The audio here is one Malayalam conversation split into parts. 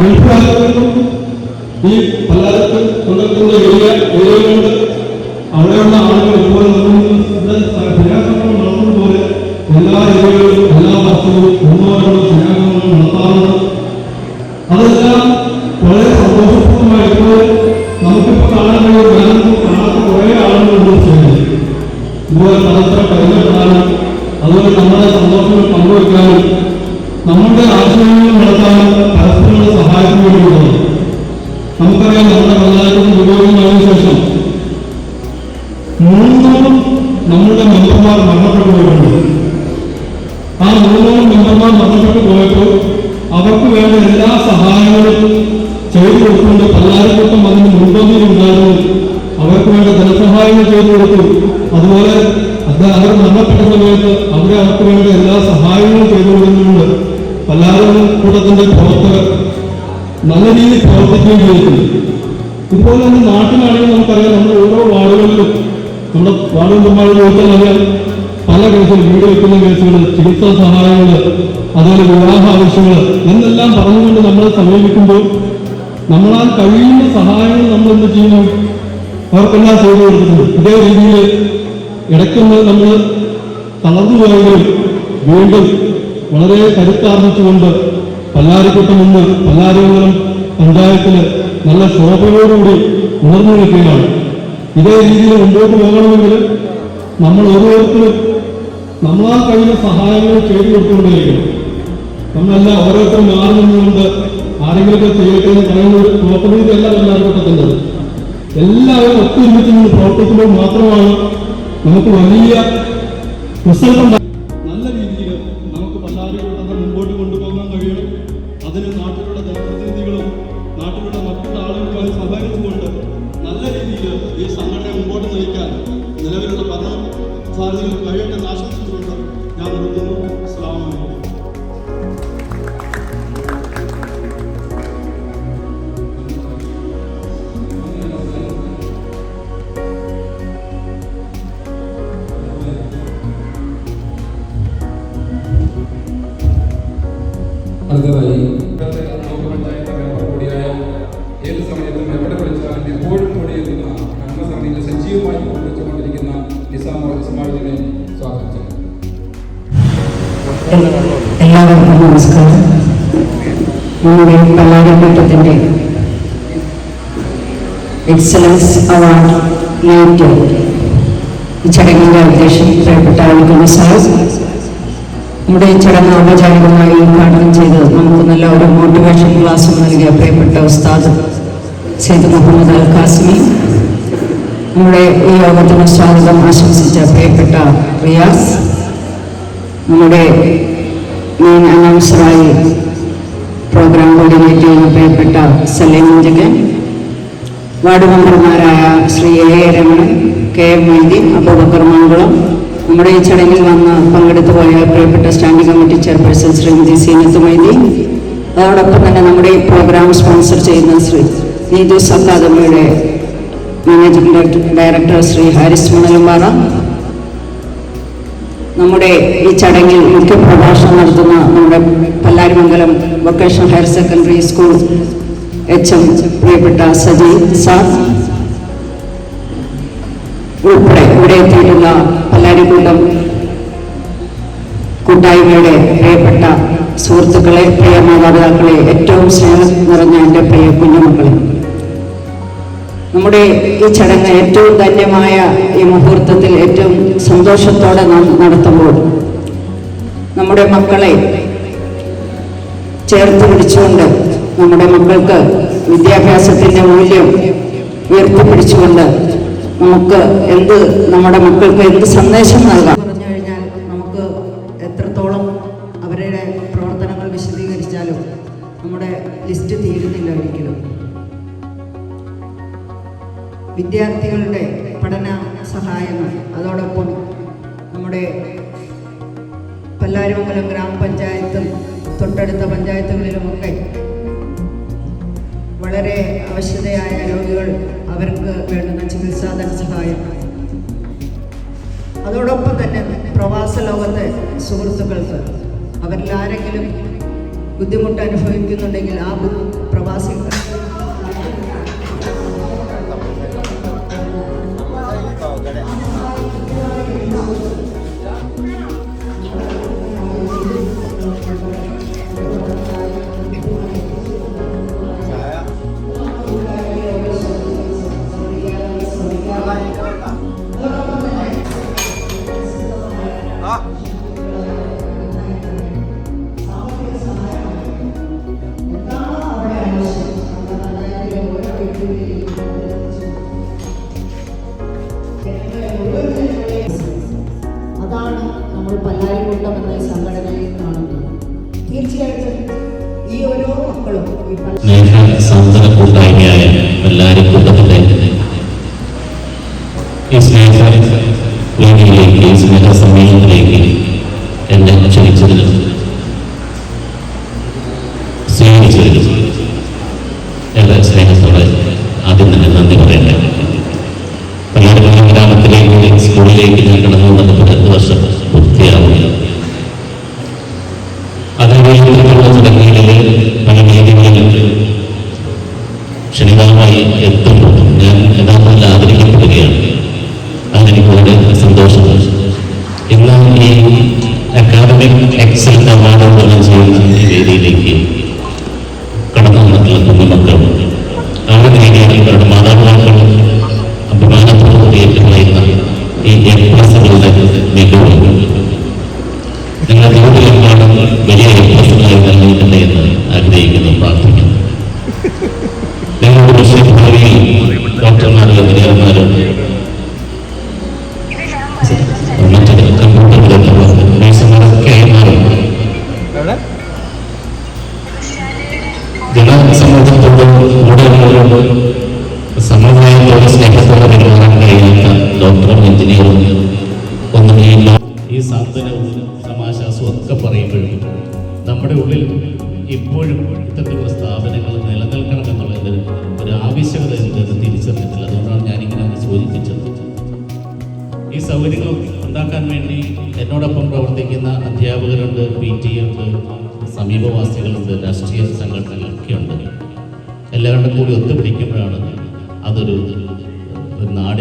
ഗൾഫ് ഈ പലർക്കും കൊണ്ടെത്തുന്ന ഏരിയ ഏരിയകളുണ്ട് അവിടെയുള്ള ആളുകൾ നമ്മുടെ സ്നേഹസംഗമം നടത്തുന്ന പോലെ എല്ലാ ഏരിയകളിലും എല്ലാ വർഷവും ഒന്നോരോ സ്നേഹസംഗമം നടത്താറുണ്ട്. അതെല്ലാം വളരെ സന്തോഷപൂർണമായിട്ട് നമുക്കിപ്പോൾ കാണാൻ കഴിയും ഞാനൊന്നും കാണാത്ത കുറേ ആളുകളുണ്ട് ചെയ്യുന്നത് ഇതുപോലെ പരസ്പരം പരിചയപ്പെടാനും അതുപോലെ നമ്മുടെ സന്തോഷങ്ങൾ പങ്കുവയ്ക്കാനും നമ്മുടെ ആശയങ്ങൾ പല്ലാരും കൂട്ടത്തിന്റെ പ്രവർത്തകർ നല്ല രീതിയിൽ പ്രവർത്തിക്കുകയും ചെയ്തിട്ടുണ്ട്. ഇതുപോലെ തന്നെ നാട്ടിലാണെങ്കിൽ നമുക്കറിയാം നമ്മുടെ ഓരോ വാർഡുകളിലും നമ്മുടെ വാർഡ് മെമ്പർമാരെ ചോദിച്ചാൽ അറിയാം പല കേസുകൾ വീട് വെക്കുന്ന കേസുകൾ ചികിത്സാ സഹായങ്ങൾ അതുപോലെ വിവാഹ ആവശ്യങ്ങൾ എന്നെല്ലാം പറഞ്ഞുകൊണ്ട് നമ്മളെ സമീപിക്കുമ്പോൾ നമ്മളാൽ കഴിയുന്ന സഹായങ്ങൾ നമ്മൾ എന്ത് ചെയ്യുന്നു? അവർക്കെല്ലാം ചെയ്തു കൊടുത്തിട്ടുണ്ട്. ഇതേ രീതിയിൽ ഇടയ്ക്കൊന്ന് നമ്മൾ തളർന്നു പോയെങ്കിലും വീണ്ടും വളരെ കരുത്താർജിച്ചുകൊണ്ട് പല്ലാരിക്കുട്ടം നിന്ന് പല്ലാരിമംഗലം പഞ്ചായത്തിൽ നല്ല ശോഭയോടുകൂടി ഉണർന്നു നിൽക്കുകയാണ്. ഇതേ രീതിയിൽ മുമ്പോട്ട് പോകണമെങ്കിൽ നമ്മൾ ഓരോരുത്തരും നമ്മളാൽ കഴിയുന്ന സഹായങ്ങൾ ചെയ്തു കൊടുത്തുകൊണ്ടേയിരിക്കണം. നമ്മളെല്ലാം ഓരോരുത്തരും മാറി നിന്നുകൊണ്ട് ആരെങ്കിലുമൊക്കെ ചെയ്യട്ടെ എന്ന് പറയുന്ന ഒരു പ്രവർത്തനത്തിലല്ല പല്ലാരിക്കുട്ടത്തിന്റെ. എല്ലാവരും ഒത്തൊരുമിച്ച് പ്രവർത്തിക്കുമ്പോൾ മാത്രമാണ് നമുക്ക് വലിയ റിസൾട്ട് അതിന് നാട്ടിലുള്ള ജനപ്രതിനിധികളും നാട്ടിലുള്ള മറ്റുള്ള ആളുകളുമായി സഹകരിച്ചുകൊണ്ട് നല്ല രീതിയിൽ ഈ സംഘടനയെ മുമ്പോട്ട് നയിക്കാൻ നിലവിലുള്ള ഭരണ സാധ്യതകൾ കഴിയട്ടെ എന്ന് ഏത് സമയത്തും എവിടെ വിളിച്ചാലും എപ്പോഴും കൂടി എത്തുന്ന ഭരണസമിതിയിൽ സജീവമായി പ്രവർത്തിച്ചുകൊണ്ടിരിക്കുന്ന നിസാം ഇസ്മായിലിനെ സ്വാഗതം. എല്ലാവർക്കും നമസ്കാരം. നമ്മുടെ പല്ലാരിപ്പറ്റത്തിന്റെ എക്സലൻസ് അവാർഡ് ഈ ചടങ്ങിന്റെ അധ്യക്ഷൻ പ്രിയപ്പെട്ട ആളുകളുടെ സാഹിബ് നമ്മുടെ ചടങ്ങ് ഔപചാരികമായി ഉദ്ഘാടനം ചെയ്ത് നമുക്ക് നല്ല ഒരു മോട്ടിവേഷൻ ക്ലാസ് നൽകിയ പ്രിയപ്പെട്ട ഉസ്താദ് സെയ്ദ് മുഹമ്മദ് അൽ കാസിമി നമ്മുടെ ഈ യോഗത്തിന് സ്വാഗതം ആശംസിച്ച പ്രിയപ്പെട്ട റിയാസ്. നമ്മുടെ മെയിൻ അനൗൺസറായി പ്രോഗ്രാം കോർഡിനേറ്റ് ചെയ്യുന്ന പ്രിയപ്പെട്ട സലീം മുഞ്ചകൻ. വാർഡ് മെമ്പർമാരായ Shri A Ramanan K M Moideen Aboobacker Mangalam നമ്മുടെ ഈ ചടങ്ങിൽ വന്ന് പങ്കെടുത്തു പോയ പ്രിയപ്പെട്ട standing committee chairperson Shrimati Seenath Moideen അതോടൊപ്പം തന്നെ നമ്മുടെ ഈ പ്രോഗ്രാം സ്പോൺസർ ചെയ്യുന്ന ശ്രീ നീതൂസ് അക്കാദമിയുടെ managing director director Shri Haris Manalumpara നമ്മുടെ ഈ ചടങ്ങിൽ മുഖ്യ പ്രഭാഷണം നടത്തുന്ന നമ്മുടെ Pallarimangalam vocational higher secondary school H M പ്രിയപ്പെട്ട സജി സാർ ഉൾപ്പെടെ ഇവിടെ എത്തിയിട്ടുള്ള പല്ലാരിക്കൂട്ടം കൂട്ടായ്മയുടെ പ്രിയപ്പെട്ട സുഹൃത്തുക്കളെ പ്രിയ മാതാപിതാക്കളെ ഏറ്റവും സ്നേഹം നിറഞ്ഞ എന്റെ പ്രിയ കുഞ്ഞുമക്കളെ. നമ്മുടെ ഈ ചടങ്ങ് ഏറ്റവും ധന്യമായ ഈ മുഹൂർത്തത്തിൽ ഏറ്റവും സന്തോഷത്തോടെ നാം നടത്തുമ്പോൾ നമ്മുടെ മക്കളെ ചേർത്ത് പിടിച്ചുകൊണ്ട് നമ്മുടെ മക്കൾക്ക് വിദ്യാഭ്യാസത്തിന്റെ മൂല്യം ഉയർത്തിപ്പിടിച്ചുകൊണ്ട് നമുക്ക് എന്ത് നമ്മുടെ മക്കൾക്ക് എന്ത് സന്ദേശം നൽകാം? കഴിഞ്ഞാൽ നമുക്ക് എത്രത്തോളം അവരുടെ പ്രവർത്തനങ്ങൾ നമ്മുടെ ലിസ്റ്റ് തീരുന്നില്ല ഒരിക്കലും. വിദ്യാർത്ഥികളുടെ പഠന സഹായങ്ങൾ അതോടൊപ്പം നമ്മുടെ പല്ലാരിമംഗലം ഗ്രാമപഞ്ചായത്തും തൊട്ടടുത്ത പഞ്ചായത്തുകളിലുമൊക്കെ വളരെ അവശതയായ രോഗികൾ അവർക്ക് വേണ്ടുന്ന ചികിത്സാ ധനസഹായം. അതോടൊപ്പം തന്നെ പ്രവാസ ലോകത്തെ സുഹൃത്തുക്കൾക്ക് അവരിൽ ആരെങ്കിലും ബുദ്ധിമുട്ട് അനുഭവിക്കുന്നുണ്ടെങ്കിൽ ആ ബു-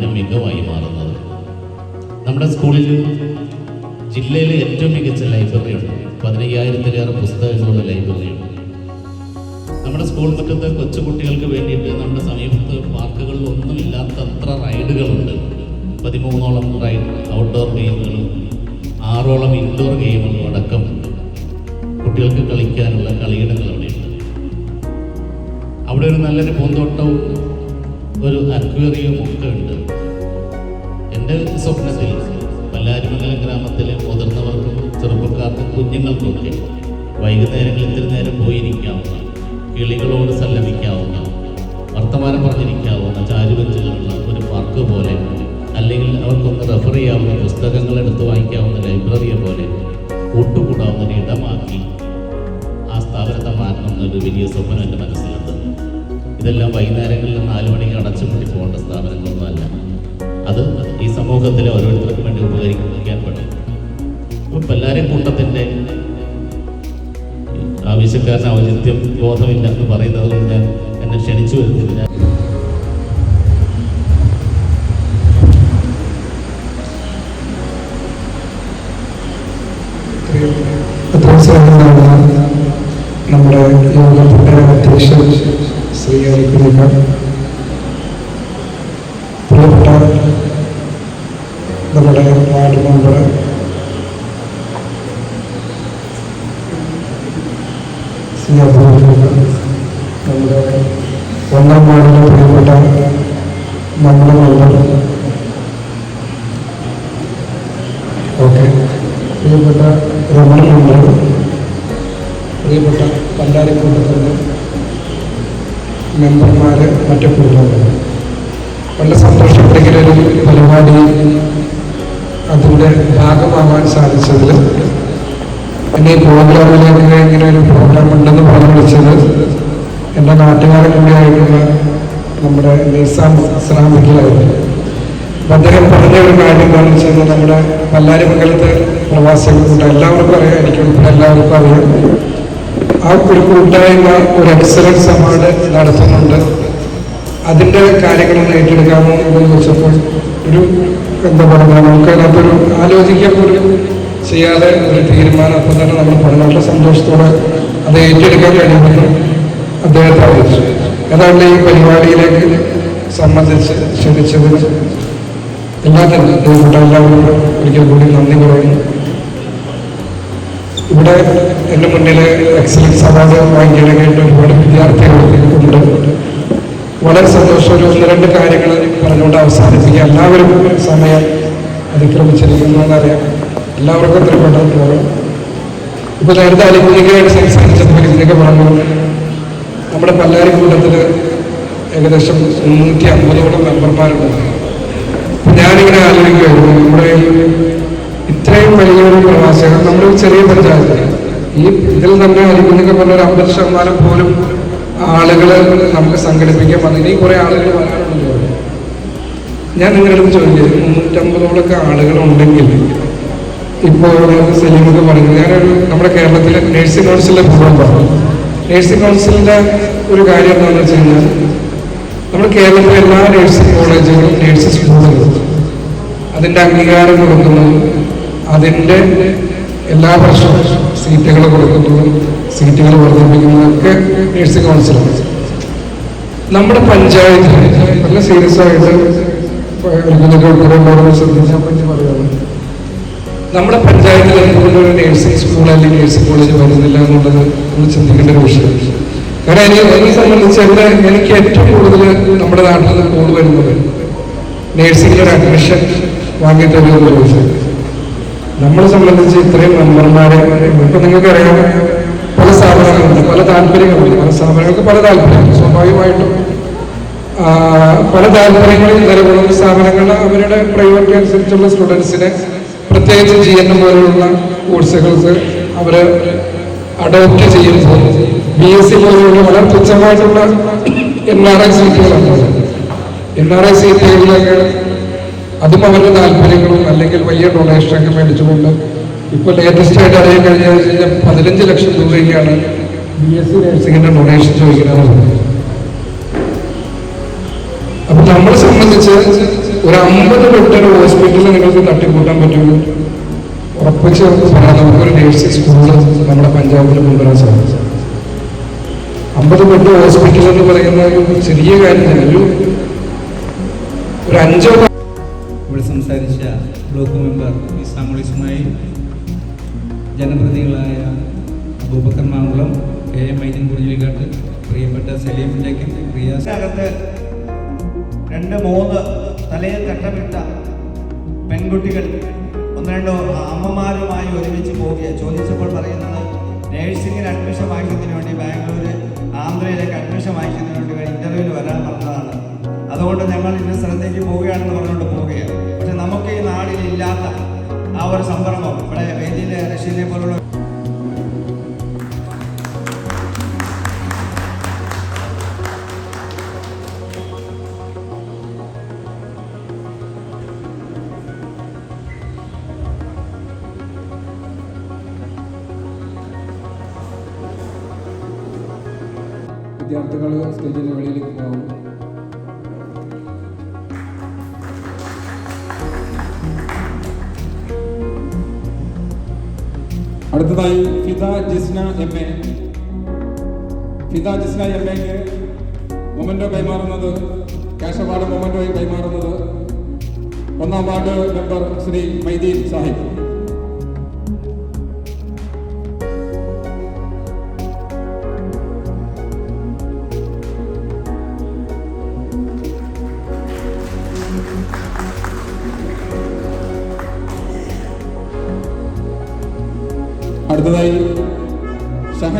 നാടിന്റെ മികവായി മാറുന്നത്. നമ്മുടെ സ്കൂളിൽ ജില്ലയിലെ ഏറ്റവും മികച്ച ലൈബ്രറി ഉണ്ട് പതിനയ്യായിരത്തിലേറെ പുസ്തകങ്ങളുള്ള ലൈബ്രറി ഉണ്ട് നമ്മുടെ സ്കൂൾ മുറ്റത്ത് കൊച്ചുകുട്ടികൾക്ക് വേണ്ടിയിട്ട് നമ്മുടെ സമീപത്ത് പാർക്കുകളിലൊന്നും ഇല്ലാത്തത്ര റൈഡുകളുണ്ട്. പതിമൂന്നോളം റൈഡ് ഔട്ട്ഡോർ ഗെയിമുകളും ആറോളം ഇൻഡോർ ഗെയിമുകളും അടക്കം കുട്ടികൾക്ക് കളിക്കാനുള്ള കളിയിടങ്ങൾ അവിടെയുണ്ട്. അവിടെ ഒരു നല്ലൊരു പൂന്തോട്ടവും ഒരു അക്വേറിയവും ഒക്കെ ഉണ്ട്. സ്വപ്നത്തിൽ പല്ലാരിമംഗലം ഗ്രാമത്തിലെ മുതിർന്നവർക്കും ചെറുപ്പക്കാർക്കും കുഞ്ഞുങ്ങൾക്കൊക്കെ വൈകുന്നേരങ്ങളിൽ ഇത്തിരി നേരം പോയിരിക്കാവുന്ന കിളികളോട് സല്ലപിക്കാവുന്ന വർത്തമാനം പറഞ്ഞിരിക്കാവുന്ന ചാരുവഞ്ചുകളുള്ള ഒരു പാർക്ക് പോലെ അല്ലെങ്കിൽ അവർക്കൊന്ന് റെഫർ ചെയ്യാവുന്ന പുസ്തകങ്ങൾ എടുത്ത് വാങ്ങിക്കാവുന്ന ലൈബ്രറിയെ പോലെ കൂട്ടുകൂടാവുന്ന ഒരു ഇടമാക്കി ആ സ്ഥാപനത്തെ മാറ്റണം എന്നൊരു വലിയ സ്വപ്നം എന്റെ മനസ്സിലുണ്ട്. ഇതെല്ലാം വൈകുന്നേരങ്ങളിൽ നാല് മണിക്ക് അടച്ചുപൂട്ടി പോകേണ്ട സ്ഥാപനങ്ങളൊന്നുമല്ല. അത് ഈ സമൂഹത്തിലെ ഓരോരുത്തർക്കും വേണ്ടി ഉപകരിക്കാൻ പറ്റും ഇപ്പം എല്ലാവരെയും കൂട്ടത്തിന്റെ ആവശ്യക്കാരന് ഔചിത്യം ബോധമില്ല എന്ന് പറയുന്നത് കൊണ്ട് ഞാൻ എന്നെ ക്ഷണിച്ചു വരുന്നില്ല ഞാൻ നമ്മുടെ യോഗത്തിന്റെ അധ്യക്ഷൻ ശ്രീ അലിക്കുലിക്ക അതിന്റെ ഭാഗമാവാൻ സാധിച്ചതിൽ എന്നെ ഈ പ്രോഗ്രാമിലേക്ക് ഇങ്ങനെ ഒരു പ്രോഗ്രാം ഉണ്ടെന്ന് പറഞ്ഞു വിളിച്ചത് എന്റെ നാട്ടുകാരൻ കൂടിയായിട്ടുള്ള നമ്മുടെ നിസാം ഇസ്ലാമിക്കിലായിരുന്നു അപ്പം അദ്ദേഹം പറഞ്ഞ ഒരു കാര്യം എന്താണെന്ന് വെച്ചാൽ നമ്മുടെ പല്ലാരിമംഗലത്തെ മംഗലത്തെ എല്ലാവർക്കും അറിയാം എനിക്ക് അറിയാമായിരിക്കും എല്ലാവർക്കും അറിയാം. ആ ഒരു കൂട്ടായ്മ ഒരു എക്സലൻസ് അവാർഡ് നടത്തുന്നുണ്ട്. അതിന്റെ കാര്യങ്ങളൊന്ന് ഏറ്റെടുക്കാമോ എന്ന് ചോദിച്ചപ്പോൾ ഒരു എന്താ പറയുക നമുക്ക് അതിനകത്തൊരു ആലോചിക്കാൻ പോലും ചെയ്യാതെ ഒരു തീരുമാനം അപ്പം തന്നെ നമ്മൾ വളരെ സന്തോഷത്തോടെ അത് ഏറ്റെടുക്കാൻ കഴിയുമെന്ന് അദ്ദേഹത്തെ അറിയിച്ചു. ഏതാണ്ട് ഈ പരിപാടിയിലേക്ക് സംബന്ധിച്ച് ക്ഷണിച്ചതിന് തന്നെ പ്രിയപ്പെട്ട എല്ലാവരോടും ഒരിക്കൽ കൂടി നന്ദി പറയുന്നു. ഇവിടെ എന്റെ മുന്നിൽ എക്സലൻസ് അവാർഡ് വാങ്ങിയിടങ്ങേണ്ട ഒരുപാട് വിദ്യാർത്ഥികൾ ഉണ്ട്. വളരെ സന്തോഷം. ഒരു ഒന്ന് രണ്ട് കാര്യങ്ങൾ പറഞ്ഞുകൊണ്ട് അവസാനിപ്പിക്കുക എല്ലാവരും സമയം അതിക്രമിച്ചിരിക്കുന്നു എന്നറിയാം എല്ലാവർക്കും ഇത്ര പെട്ടെന്ന് പോകും ഇപ്പൊ നേരത്തെ അലിക്കുഞ്ഞിക്കായിട്ട് സംസാരിച്ചപ്പോൾ ഇതിനൊക്കെ പറഞ്ഞു. നമ്മുടെ പല്ലാരി കൂട്ടത്തിൽ ഏകദേശം മുന്നൂറ്റി അമ്പതോളം മെമ്പർമാരുണ്ട് ഞാനിങ്ങനെ ആലോചിക്കുകയായിരുന്നു. നമ്മുടെ ഇത്രയും വലിയൊരു പ്രവാസികൾ നമ്മുടെ ചെറിയ പഞ്ചായത്ത് ഈ ഇതിൽ തന്നെ അലിക്കുഞ്ഞൊക്കെ പറഞ്ഞ ഒരു അമ്പത് ശതമാനം പോലും ആളുകൾ നമുക്ക് സംഘടിപ്പിക്കാൻ വന്നു. ഇനി കുറെ ആളുകൾ വരാനുണ്ടല്ലോ ഞാൻ നിങ്ങളുടെ ചോദിക്കുന്നത് മുന്നൂറ്റമ്പതോളൊക്കെ ആളുകളുണ്ടെങ്കിൽ ഇപ്പോൾ സെലിമൊക്കെ പറഞ്ഞു ഞാനൊരു നമ്മുടെ കേരളത്തിലെ നേഴ്സിംഗ് കൗൺസിലിന്റെ പ്രൂവം പറഞ്ഞു നേഴ്സിംഗ് കൗൺസിലിന്റെ ഒരു കാര്യം എന്താണെന്ന് വെച്ച് കഴിഞ്ഞാൽ നമ്മുടെ കേരളത്തിലെ എല്ലാ നേഴ്സിംഗ് കോളേജുകളും നേഴ്സിംഗ് സ്കൂളുകളും അതിന്റെ അംഗീകാരം കൊടുക്കുന്നു. അതിന്റെ എല്ലാ വർഷവും സീറ്റുകൾ കൊടുക്കുന്നു. സീറ്റുകൾ വർദ്ധിപ്പിക്കുന്നതൊക്കെ നേഴ്സിംഗ് കൗൺസിലാണ്. നമ്മുടെ പഞ്ചായത്തിൽ നല്ല സീരിയസ് ആയിട്ട് പറ്റി നമ്മുടെ പഞ്ചായത്തിൽ എന്തുകൊണ്ട് ഒരു നേഴ്സിംഗ് സ്കൂൾ അല്ലെങ്കിൽ നേഴ്സിംഗ് കോളേജ് വരുന്നില്ല എന്നുള്ളത് നമ്മൾ ചിന്തിക്കേണ്ട ഒരു വിഷയം. കാരണം എനിക്ക് എന്നെ സംബന്ധിച്ച് എന്റെ എനിക്ക് ഏറ്റവും കൂടുതൽ നമ്മുടെ നാട്ടിൽ നിന്ന് കോൾ വരുന്നത് നേഴ്സിംഗിൽ ഒരു അഡ്മിഷൻ വാങ്ങിയിട്ടുള്ള ഒരു വിഷയം നമ്മളെ സംബന്ധിച്ച് ഇത്രയും മെമ്പർമാരെ ഇപ്പൊ നിങ്ങൾക്ക് അറിയാം പല സ്ഥാപനങ്ങളുണ്ട് പല താല്പര്യങ്ങളുണ്ട്. പല സ്ഥാപനങ്ങൾക്ക് പല താല്പര്യമുണ്ട്. സ്വാഭാവികമായിട്ടും പല താല്പര്യങ്ങളിൽ നിലകൊള്ളുന്ന സ്ഥാപനങ്ങൾ അവരുടെ പ്രയോറിറ്റി അനുസരിച്ചുള്ള സ്റ്റുഡൻസിനെ പ്രത്യേകിച്ച് ജി എൻ പോലുള്ള കോഴ്സുകൾക്ക് അവർ അഡോപ്റ്റ് ചെയ്യുമ്പോൾ ബി എസ് സി പോലുള്ള വളരെ തുച്ഛമായിട്ടുള്ള എൻ ആർ ഐ സീറ്റുകളാണ് എൻ ആർ ഐ സീറ്റുകളിലൊക്കെ അതും അവരുടെ താല്പര്യങ്ങളും അല്ലെങ്കിൽ വലിയ ഡൊണേഷനൊക്കെ മേടിച്ചുകൊണ്ട് ഇപ്പോൾ ലേറ്റസ്റ്റ് ആയിട്ട് അറിയാൻ കഴിഞ്ഞാൽ പതിനഞ്ച് ലക്ഷം രൂപയ്ക്കാണ് ബി എസ് സി നഴ്സിംഗിന്റെ ഡൊണേഷൻ ചോദിക്കുന്നത്. അപ്പൊ നമ്മളെ സംബന്ധിച്ച് ഒരു അമ്പത് ബെഡ് ഹോസ്പിറ്റലിൽ നിങ്ങൾക്ക് തട്ടിക്കൂട്ടാൻ പറ്റുമോ ഉറപ്പിച്ച് പറയാം നമുക്കൊരു നേഴ്സിംഗ് സ്കൂൾ നമ്മുടെ പഞ്ചായത്തിൽ കൊണ്ടുവരാൻ സാധിച്ചു അമ്പത് ബെഡ് ഹോസ്പിറ്റൽ എന്ന് പറയുന്ന ഒരു ചെറിയ കാര്യമല്ല ഒരു അഞ്ചോ ഇവിടെ സംസാരിച്ച ബ്ലോക്ക് മെമ്പർ ഇസാമുൽ ഇസ്മായിൽ ജനപ്രതിനിധികളായ അബൂബക്കർ മാങ്കുളം എ എം മൈദിൻ കുറിഞ്ഞിക്കാട്ട് പ്രിയപ്പെട്ട സലീം പ്രിയ റിയാസ് അകത്ത് രണ്ട് മൂന്ന് തലയിൽ തട്ടമിട്ട പെൺകുട്ടികൾ ഒന്ന് രണ്ടോ അമ്മമാരുമായി ഒരുമിച്ച് പോവുക ചോദിച്ചപ്പോൾ പറയുന്നത് നേഴ്സിംഗിന് അഡ്മിഷൻ വാങ്ങിക്കുന്നതിന് വേണ്ടി ബാംഗ്ലൂര് ആന്ധ്രയിലേക്ക് അഡ്മിഷൻ വാങ്ങിക്കുന്നതിന് വേണ്ടി ഇന്റർവ്യൂവിൽ വരാൻ പറഞ്ഞതാണ്. അതുകൊണ്ട് ഞങ്ങൾ ഇന്ന സ്ഥലത്തേക്ക് പോവുകയാണെന്ന് പറഞ്ഞുകൊണ്ട് പോവുകയാണ്. പക്ഷെ നമുക്ക് ഈ നാടിൽ ഇല്ലാത്ത ആ ഒരു സംരംഭം ഇവിടെ വേദിയിലെ റഷ്യനെ പോലുള്ള വിദ്യാർത്ഥികൾ സ്റ്റേജിന്റെ വെളിയിലേക്ക് പോകും. അടുത്തതായി Fida Jisna M A. Fida Jisna M എക്ക് മൊമെന്റോ കൈമാറുന്നത് ക്യാഷ് അവാർഡ് കൈമാറുന്നത് ഒന്നാം ward member Shri Maideen Sahib.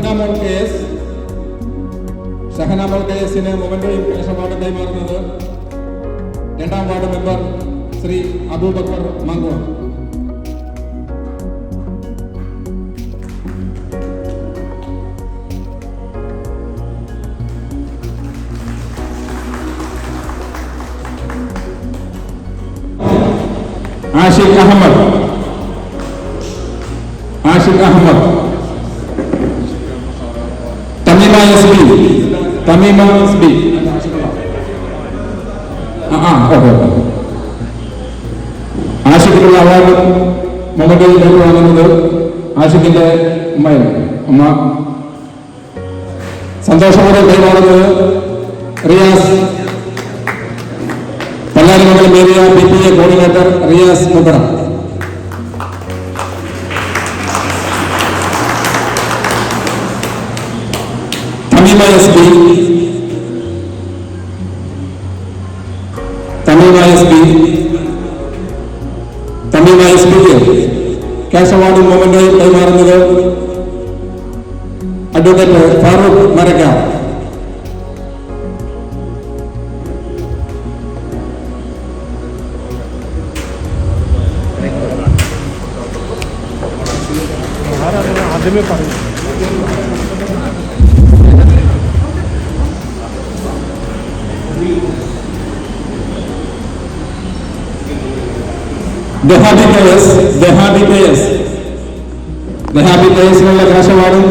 Shahanamol K S Shahanamol K എസിന് മൊമെന്റോയും ക്യാഷ് അവാർഡ് കൈമാറുന്നത് രണ്ടാം വാർഡ് മെമ്പർ ശ്രീ അബൂബക്കർ മംഗോൺ ആഷിഖ് അഹമ്മദ്. ആഷിഖ് അഹമ്മദ്. തമീമ എസ് ആ ഓക്കെ ആഷിഖിനുള്ള അവാർഡ് മൊമെന്റിൽ വാങ്ങുന്നത് ആഷിഖിന്റെ അമ്മയാണ് അമ്മ സന്തോഷത്തോടെ കൈമാറുന്നത് Riyas. Pallarimangalam area B P A coordinator Riyas Mukkada Thameema S P Thameema S P Thameema S pick cash award moment കൈമാറുന്നത് advocate Farooq മരക്ക ദഹാബി K S ദഹാബി K S ദഹാബി K എസിനുള്ള cash award